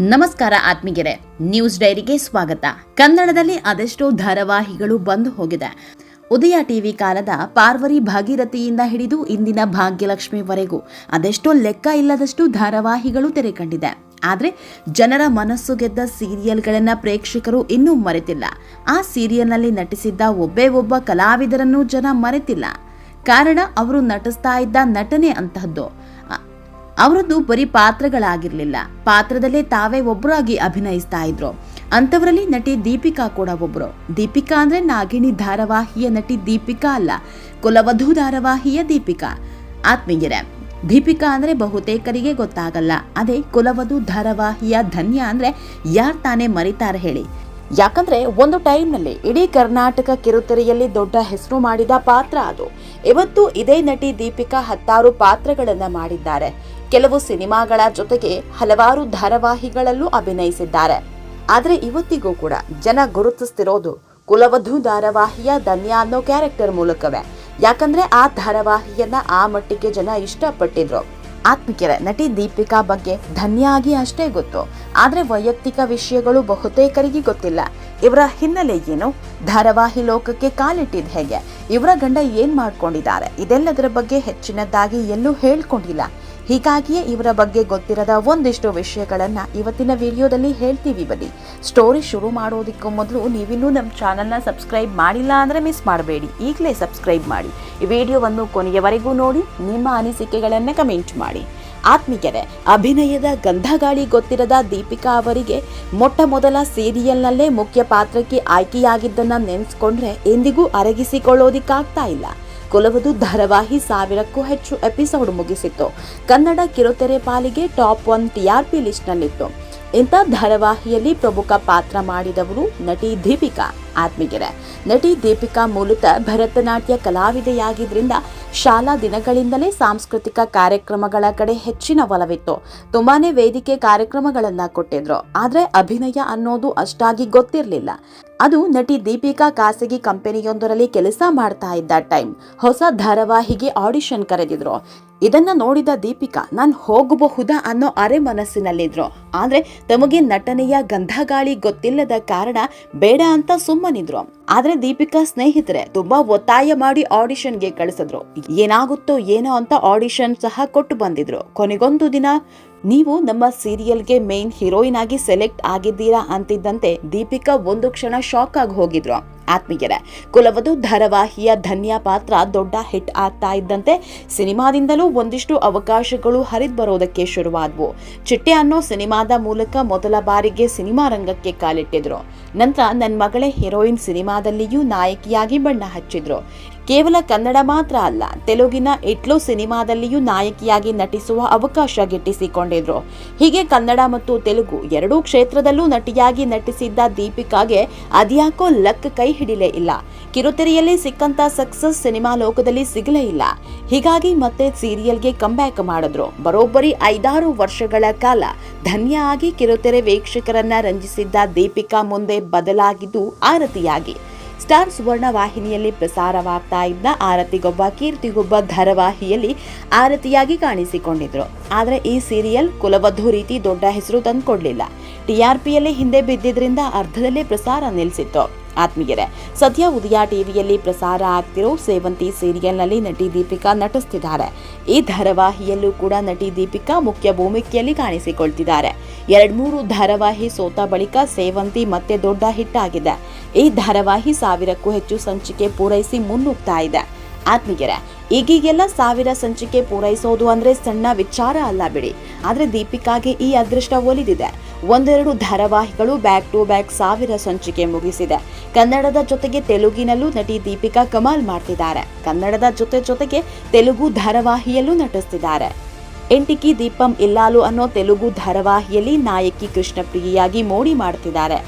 ನಮಸ್ಕಾರ ಆತ್ಮೀಗೆರೆ ನ್ಯೂಸ್ ಡೈರಿಗೆ ಸ್ವಾಗತ. ಕನ್ನಡದಲ್ಲಿ ಅದೆಷ್ಟೋ ಧಾರಾವಾಹಿಗಳು ಬಂದು ಹೋಗಿದೆ. ಉದಯ ಟಿವಿ ಕಾಲದ ಪಾರ್ವರಿ ಭಾಗೀರಥಿಯಿಂದ ಹಿಡಿದು ಇಂದಿನ ಭಾಗ್ಯಲಕ್ಷ್ಮಿವರೆಗೂ ಅದೆಷ್ಟೋ ಲೆಕ್ಕ ಇಲ್ಲದಷ್ಟು ಧಾರಾವಾಹಿಗಳು ತೆರೆ ಕಂಡಿದೆ ಆದರೆ ಜನರ ಮನಸ್ಸು ಗೆದ್ದ ಸೀರಿಯಲ್ಗಳನ್ನು ಪ್ರೇಕ್ಷಕರು ಇನ್ನೂ ಮರೆತಿಲ್ಲ. ಆ ಸೀರಿಯಲ್ನಲ್ಲಿ ನಟಿಸಿದ್ದ ಒಬ್ಬೇ ಒಬ್ಬ ಕಲಾವಿದರನ್ನು ಜನ ಮರೆತಿಲ್ಲ. ಕಾರಣ ಅವರು ನಟಿಸ್ತಾ ಇದ್ದ ನಟನೆ ಅಂತಹದ್ದು. ಅವರದ್ದು ಬರೀ ಪಾತ್ರಗಳಾಗಿರ್ಲಿಲ್ಲ. ಪಾತ್ರದಲ್ಲೇ ತಾವೇ ಒಬ್ಬರಾಗಿ ಅಭಿನಯಿಸ್ತಾ ಇದ್ರು. ಅಂಥವರಲ್ಲಿ ನಟಿ ದೀಪಿಕಾ ಕೂಡ ಒಬ್ರು. ದೀಪಿಕಾ ಅಂದ್ರೆ ನಾಗಿಣಿ ಧಾರಾವಾಹಿಯ ನಟಿ ದೀಪಿಕಾ ಅಲ್ಲ, ಕುಲವಧು ಧಾರಾವಾಹಿಯ ದೀಪಿಕಾ. ಆತ್ಮೀಯರೇ, ದೀಪಿಕಾ ಅಂದ್ರೆ ಬಹುತೇಕರಿಗೆ ಗೊತ್ತಾಗಲ್ಲ. ಅದೇ ಕುಲವಧು ಧಾರಾವಾಹಿಯ ಧನ್ಯ ಅಂದ್ರೆ ಯಾರ್ ತಾನೇ ಮರಿತಾರೆ ಹೇಳಿ. ಯಾಕಂದ್ರೆ ಒಂದು ಟೈಮ್ನಲ್ಲಿ ಇಡೀ ಕರ್ನಾಟಕ ಕಿರುತೆರೆಯಲ್ಲಿ ದೊಡ್ಡ ಹೆಸರು ಮಾಡಿದ ಪಾತ್ರ ಅದು. ಇವತ್ತು ಇದೇ ನಟಿ ದೀಪಿಕಾ ಹತ್ತಾರು ಪಾತ್ರಗಳನ್ನ ಮಾಡಿದ್ದಾರೆ. ಕೆಲವು ಸಿನಿಮಾಗಳ ಜೊತೆಗೆ ಹಲವಾರು ಧಾರಾವಾಹಿಗಳಲ್ಲೂ ಅಭಿನಯಿಸಿದ್ದಾರೆ. ಆದ್ರೆ ಇವತ್ತಿಗೂ ಕೂಡ ಜನ ಗುರುತಿಸ್ತಿರೋದು ಕುಲವಧು ಧಾರಾವಾಹಿಯ ಧನ್ಯಾ ಅನ್ನೋ ಕ್ಯಾರೆಕ್ಟರ್ ಮೂಲಕವೇ. ಯಾಕಂದ್ರೆ ಆ ಧಾರಾವಾಹಿಯನ್ನ ಆ ಮಟ್ಟಿಗೆ ಜನ ಇಷ್ಟಪಟ್ಟಿದ್ರು. ಆತ್ಮಿಕರ ನಟಿ ದೀಪಿಕಾ ಬಗ್ಗೆ ಧನ್ಯಾಗಿ ಅಷ್ಟೇ ಗೊತ್ತು. ಆದರೆ ವೈಯಕ್ತಿಕ ವಿಷಯಗಳು ಬಹುತೇಕರಿಗೆ ಗೊತ್ತಿಲ್ಲ. ಇವರ ಹಿನ್ನೆಲೆ ಏನು? ಧಾರಾವಾಹಿ ಲೋಕಕ್ಕೆ ಕಾಲಿಟ್ಟಿದ್ ಹೇಗೆ? ಇವರ ಗಂಡ ಏನ್ ಮಾಡ್ಕೊಂಡಿದ್ದಾರೆ? ಇದೆಲ್ಲದರ ಬಗ್ಗೆ ಹೆಚ್ಚಿನದಾಗಿ ಎಲ್ಲೂ ಹೇಳ್ಕೊಂಡಿಲ್ಲ. ಹೀಗಾಗಿಯೇ ಇವರ ಬಗ್ಗೆ ಗೊತ್ತಿರದ ಒಂದಿಷ್ಟು ವಿಷಯಗಳನ್ನು ಇವತ್ತಿನ ವಿಡಿಯೋದಲ್ಲಿ ಹೇಳ್ತೀವಿ ಬನ್ನಿ. ಸ್ಟೋರಿ ಶುರು ಮಾಡೋದಕ್ಕೂ ಮೊದಲು ನೀವಿನ್ನೂ ನಮ್ಮ ಚಾನಲ್ನ ಸಬ್ಸ್ಕ್ರೈಬ್ ಮಾಡಿಲ್ಲ ಅಂದರೆ ಮಿಸ್ ಮಾಡಬೇಡಿ. ಈಗಲೇ ಸಬ್ಸ್ಕ್ರೈಬ್ ಮಾಡಿ. ಈ ವಿಡಿಯೋವನ್ನು ಕೊನೆಯವರೆಗೂ ನೋಡಿ, ನಿಮ್ಮ ಅನಿಸಿಕೆಗಳನ್ನು ಕಮೆಂಟ್ ಮಾಡಿ. ಆತ್ಮೀಯರೇ, ಅಭಿನಯದ ಗಂಧಗಾಳಿ ಗೊತ್ತಿರದ ದೀಪಿಕಾ ಅವರಿಗೆ ಮೊಟ್ಟ ಮೊದಲ ಸೀರಿಯಲ್ನಲ್ಲೇ ಮುಖ್ಯ ಪಾತ್ರಕ್ಕೆ ಆಯ್ಕೆಯಾಗಿದ್ದನ್ನು ನೆನೆಸ್ಕೊಂಡ್ರೆ ಎಂದಿಗೂ ಅರಗಿಸಿಕೊಳ್ಳೋದಿಕ್ಕಾಗ್ತಾ ಇಲ್ಲ. ಕುಲವಧು ಧಾರಾವಾಹಿ ಸಾವಿರಕ್ಕೂ ಹೆಚ್ಚು ಎಪಿಸೋಡ್ ಮುಗಿಸಿತ್ತು. ಕನ್ನಡ ಕಿರುತೆರೆ ಪಾಲಿಗೆ ಟಾಪ್ ಒನ್ ಟಿಆರ್ಪಿ ಲಿಸ್ಟ್ನಲ್ಲಿತ್ತು ಇಂಥ ಧಾರಾವಾಹಿಯಲ್ಲಿ ಪ್ರಮುಖ ಪಾತ್ರ ಮಾಡಿದವರು ನಟಿ ದೀಪಿಕಾ. ಆತ್ಮೀಗೆರೆ ನಟಿ ದೀಪಿಕಾ ಮೂಲತಃ ಭರತನಾಟ್ಯ ಕಲಾವಿದೆಯಾಗಿದ್ದರಿಂದ ಶಾಲಾ ದಿನಗಳಿಂದಲೇ ಸಾಂಸ್ಕೃತಿಕ ಕಾರ್ಯಕ್ರಮಗಳ ಕಡೆ ಹೆಚ್ಚಿನ ಒಲವಿತ್ತು. ತುಂಬಾನೇ ವೇದಿಕೆ ಕಾರ್ಯಕ್ರಮಗಳನ್ನ ಕೊಟ್ಟಿದ್ರು. ಆದ್ರೆ ಅಭಿನಯ ಅನ್ನೋದು ಅಷ್ಟಾಗಿ ಗೊತ್ತಿರಲಿಲ್ಲ. ಅದು ನಟಿ ದೀಪಿಕಾ ಖಾಸಗಿ ಕಂಪನಿಯೊಂದರಲ್ಲಿ ಕೆಲಸ ಮಾಡ್ತಾ ಇದ್ದ ಟೈಮ್. ಹೊಸ ಧಾರಾವಾಹಿಗೆ ಆಡಿಷನ್ ಕರೆದಿದ್ರು. ಇದನ್ನ ನೋಡಿದ ದೀಪಿಕಾ, ನಾನು ಹೋಗಬಹುದಾ ಅನ್ನೋ ಅರೆ ಮನಸ್ಸಿನಲ್ಲಿದ್ರು. ಆದ್ರೆ ತಮಗೆ ನಟನೆಯ ಗಂಧಗಾಳಿ ಗೊತ್ತಿಲ್ಲದ ಕಾರಣ ಬೇಡ ಅಂತ ಸುಮ್ಮನಿದ್ರು. ಆದ್ರೆ ದೀಪಿಕಾ ಸ್ನೇಹಿತರೆ ತುಂಬಾ ಒತ್ತಾಯ ಮಾಡಿ ಆಡಿಷನ್ಗೆ ಕಳಿಸಿದ್ರು. ಏನಾಗುತ್ತೋ ಏನೋ ಅಂತ ಆಡಿಷನ್ ಸಹ ಕೊಟ್ಟು ಬಂದಿದ್ರು. ಕೊನೆಗೊಂದು ದಿನ, ನೀವು ನಮ್ಮ ಸೀರಿಯಲ್ಗೆ ಮೇನ್ ಹೀರೋಯಿನ್ ಆಗಿ ಸೆಲೆಕ್ಟ್ ಆಗಿದ್ದೀರಾ? ಅಂತಿದ್ದಂತೆ ದೀಪಿಕಾ ಒಂದು ಕ್ಷಣ ಶಾಕ್ ಆಗಿ ಹೋಗಿದ್ರು. ಆತ್ಮೀಯರೇ ಕುಲವಧು ಧಾರಾವಾಹಿಯ ಧನ್ಯ ಪಾತ್ರ ದೊಡ್ಡ ಹಿಟ್ ಆಗ್ತಾ ಇದ್ದಂತೆ ಸಿನಿಮಾದಿಂದಲೂ ಒಂದಿಷ್ಟು ಅವಕಾಶಗಳು ಹರಿದು ಬರೋದಕ್ಕೆ ಶುರುವಾದವು. ಚಿಟ್ಟೆ ಅನ್ನೋ ಸಿನಿಮಾದ ಮೂಲಕ ಮೊದಲ ಬಾರಿಗೆ ಸಿನಿಮಾ ರಂಗಕ್ಕೆ ಕಾಲಿಟ್ಟಿದ್ರು. ನಂತರ ನನ್ನ ಮಗಳೇ ಹೀರೋಯಿನ್ ಸಿನಿಮಾದಲ್ಲಿಯೂ ನಾಯಕಿಯಾಗಿ ಬಣ್ಣ ಹಚ್ಚಿದ್ರು. ಕೇವಲ ಕನ್ನಡ ಮಾತ್ರ ಅಲ್ಲ, ತೆಲುಗಿನ ಇಟ್ಲು ಸಿನಿಮಾದಲ್ಲಿಯೂ ನಾಯಕಿಯಾಗಿ ನಟಿಸುವ ಅವಕಾಶ ಗಿಟ್ಟಿಸಿಕೊಂಡಿದ್ರು. ಹೀಗೆ ಕನ್ನಡ ಮತ್ತು ತೆಲುಗು ಎರಡೂ ಕ್ಷೇತ್ರದಲ್ಲೂ ನಟಿಯಾಗಿ ನಟಿಸಿದ್ದ ದೀಪಿಕಾಗೆ ಅದ್ಯಾಕೋ ಲಕ್ ಕೈ ಹಿಡಿಲೇ ಇಲ್ಲ. ಕಿರುತೆರೆಯಲ್ಲಿ ಸಿಕ್ಕಂತ ಸಕ್ಸಸ್ ಸಿನಿಮಾ ಲೋಕದಲ್ಲಿ ಸಿಗಲೇ ಇಲ್ಲ. ಹೀಗಾಗಿ ಮತ್ತೆ ಸೀರಿಯಲ್ಗೆ ಕಂಬ್ಯಾಕ್ ಮಾಡಿದ್ರು. ಬರೋಬ್ಬರಿ ಐದಾರು ವರ್ಷಗಳ ಕಾಲ ಧನ್ಯ ಆಗಿ ಕಿರುತೆರೆ ವೀಕ್ಷಕರನ್ನ ರಂಜಿಸಿದ್ದ ದೀಪಿಕಾ ಮುಂದೆ ಬದಲಾಗಿದ್ದು ಆರತಿಯಾಗಿ. ಸ್ಟಾರ್ ಸುವರ್ಣ ವಾಹಿನಿಯಲ್ಲಿ ಪ್ರಸಾರವಾಗ್ತಾ ಇದ್ದ ಆರತಿಗೊಬ್ಬ, ಕೀರ್ತಿಗೊಬ್ಬ ಧಾರಾವಾಹಿಯಲ್ಲಿ ಆರತಿಯಾಗಿ ಕಾಣಿಸಿಕೊಂಡಿದ್ರು. ಆದರೆ ಈ ಸೀರಿಯಲ್ ಕುಲವಧು ರೀತಿ ದೊಡ್ಡ ಹೆಸರು ತಂದುಕೊಡ್ಲಿಲ್ಲ. ಟಿಆರ್ಪಿಯಲ್ಲಿ ಹಿಂದೆ ಬಿದ್ದಿದ್ರಿಂದ ಅರ್ಧದಲ್ಲೇ ಪ್ರಸಾರ ನಿಲ್ಲಿಸಿತ್ತು ಆತ್ಮೀಯರೇ, ಸದ್ಯ ಉದಯ ಟಿವಿಯಲ್ಲಿ ಪ್ರಸಾರ ಆಗ್ತಿರೋ ಸೇವಂತಿ ಸೀರಿಯಲ್ನಲ್ಲಿ ನಟಿ ದೀಪಿಕಾ ನಟಿಸ್ತಿದ್ದಾರೆ. ಈ ಧಾರಾವಾಹಿಯಲ್ಲೂ ಕೂಡ ನಟಿ ದೀಪಿಕಾ ಮುಖ್ಯ ಭೂಮಿಕೆಯಲ್ಲಿ ಕಾಣಿಸಿಕೊಳ್ತಿದ್ದಾರೆ. ಎರಡ್ಮೂರು ಧಾರಾವಾಹಿ ಸೋತ ಬಳಿಕ ಸೇವಂತಿ ಮತ್ತೆ ದೊಡ್ಡ ಹಿಟ್ ಆಗಿದೆ. ಈ ಧಾರಾವಾಹಿ ಸಾವಿರಕ್ಕೂ ಹೆಚ್ಚು ಸಂಚಿಕೆ ಪೂರೈಸಿ ಮುನ್ನುಗ್ತಾ ಇದೆ. ಆತ್ಮೀಯರೇ ಈಗೀಗೆಲ್ಲ ಸಾವಿರ ಸಂಚಿಕೆ ಪೂರೈಸೋದು ಅಂದ್ರೆ ಸಣ್ಣ ವಿಚಾರ ಅಲ್ಲ ಬಿಡಿ. ಆದ್ರೆ ದೀಪಿಕಾಗೆ ಈ ಅದೃಷ್ಟ ಒಲಿದಿದೆ. ಒಂದೆರಡು ಧಾರಾವಾಹಿಗಳು ಬ್ಯಾಕ್ ಟು ಬ್ಯಾಕ್ ಸಾವಿರ ಸಂಚಿಕೆ ಮುಗಿಸಿದೆ. ಕನ್ನಡದ ಜೊತೆಗೆ ತೆಲುಗಿನಲ್ಲೂ ನಟಿ ದೀಪಿಕಾ ಕಮಾಲ್ ಮಾಡ್ತಿದ್ದಾರೆ. ಕನ್ನಡದ ಜೊತೆ ಜೊತೆಗೆ ತೆಲುಗು ಧಾರಾವಾಹಿಯಲ್ಲೂ ನಟಿಸ್ತಿದ್ದಾರೆ. ಎಂಟಿಕಿ ದೀಪಂ ಇಲ್ಲಾಲು ಅನ್ನೋ ತೆಲುಗು ಧಾರಾವಾಹಿಯಲ್ಲಿ ನಾಯಕಿ ಕೃಷ್ಣಪ್ರಿಯಾಗಿ ಮೋಡಿ ಮಾಡ್ತಿದ್ದಾರೆ.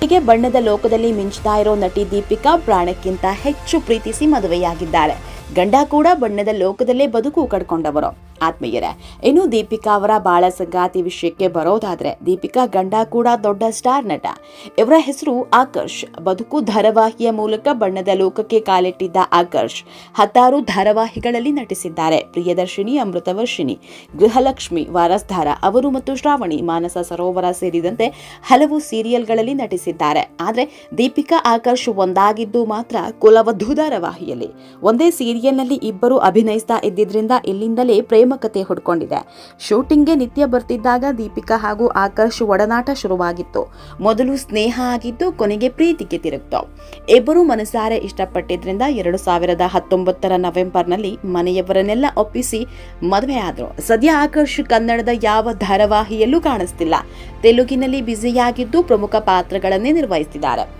ಹೀಗೆ ಬಣ್ಣದ ಲೋಕದಲ್ಲಿ ಮಿಂಚ್ತಾ ಇರೋ ನಟಿ ದೀಪಿಕಾ ಪ್ರಾಣಕ್ಕಿಂತ ಹೆಚ್ಚು ಪ್ರೀತಿಸಿ ಮದುವೆಯಾಗಿದ್ದಾರೆ. ಗಂಡ ಕೂಡ ಬಣ್ಣದ ಲೋಕದಲ್ಲೇ ಬದುಕು ಕಡ್ಕೊಂಡವರು. ಆತ್ಮೀಯರೇ, ಇನ್ನು ದೀಪಿಕಾ ಅವರ ಬಾಳ ಸಂಗಾತಿ ವಿಷಯಕ್ಕೆ ಬರೋದಾದ್ರೆ ದೀಪಿಕಾ ಗಂಡ ಕೂಡ ದೊಡ್ಡ ಸ್ಟಾರ್ ನಟ. ಇವರ ಹೆಸರು ಆಕರ್ಷ್. ಬದುಕು ಧಾರಾವಾಹಿಯ ಮೂಲಕ ಬಣ್ಣದ ಲೋಕಕ್ಕೆ ಕಾಲಿಟ್ಟಿದ್ದ ಆಕರ್ಷ್ ಹತ್ತಾರು ಧಾರಾವಾಹಿಗಳಲ್ಲಿ ನಟಿಸಿದ್ದಾರೆ. ಪ್ರಿಯದರ್ಶಿನಿ, ಅಮೃತವರ್ಷಿಣಿ, ಗೃಹಲಕ್ಷ್ಮಿ, ವಾರಸ್ಧಾರ, ಅವರು ಮತ್ತು ಶ್ರಾವಣಿ, ಮಾನಸ ಸರೋವರ ಸೇರಿದಂತೆ ಹಲವು ಸೀರಿಯಲ್ಗಳಲ್ಲಿ ನಟಿಸಿದ್ದಾರೆ. ಆದರೆ ದೀಪಿಕಾ ಆಕರ್ಷ್ ಒಂದಾಗಿದ್ದು ಮಾತ್ರ ಕುಲವಧು ಧಾರಾವಾಹಿಯಲ್ಲಿ. ಒಂದೇ ಸೀರಿಯಲ್ನಲ್ಲಿ ಇಬ್ಬರು ಅಭಿನಯಿಸ್ತಾ ಇದ್ದಿದ್ರಿಂದ ಇಲ್ಲಿಂದಲೇ ಪ್ರೇಮ ಕತೆ ಹುಡ್ಕೊಂಡಿದೆ. ಶೂಟಿಂಗ್ಗೆ ನಿತ್ಯ ಬರ್ತಿದ್ದಾಗ ದೀಪಿಕಾ ಹಾಗೂ ಆಕರ್ಷ್ ಒಡನಾಟ ಶುರುವಾಗಿತ್ತು. ಮೊದಲು ಸ್ನೇಹ ಆಗಿದ್ದು ಕೊನೆಗೆ ಪ್ರೀತಿಗೆ ತಿರುಗಿತು. ಇಬ್ಬರು ಮನಸಾರೆ ಇಷ್ಟಪಟ್ಟಿದ್ರಿಂದ ಎರಡು ಸಾವಿರದ ಹತ್ತೊಂಬತ್ತರ ನವೆಂಬರ್ನಲ್ಲಿ ಮನೆಯವರನ್ನೆಲ್ಲ ಒಪ್ಪಿಸಿ ಮದುವೆಯಾದರು ಸದ್ಯ ಆಕರ್ಷ್ ಕನ್ನಡದ ಯಾವ ಧಾರಾವಾಹಿಯಲ್ಲೂ ಕಾಣಿಸ್ತಿಲ್ಲ. ತೆಲುಗಿನಲ್ಲಿ ಬ್ಯುಸಿಯಾಗಿದ್ದು ಪ್ರಮುಖ ಪಾತ್ರಗಳನ್ನೇ ನಿರ್ವಹಿಸಿದ್ದಾರೆ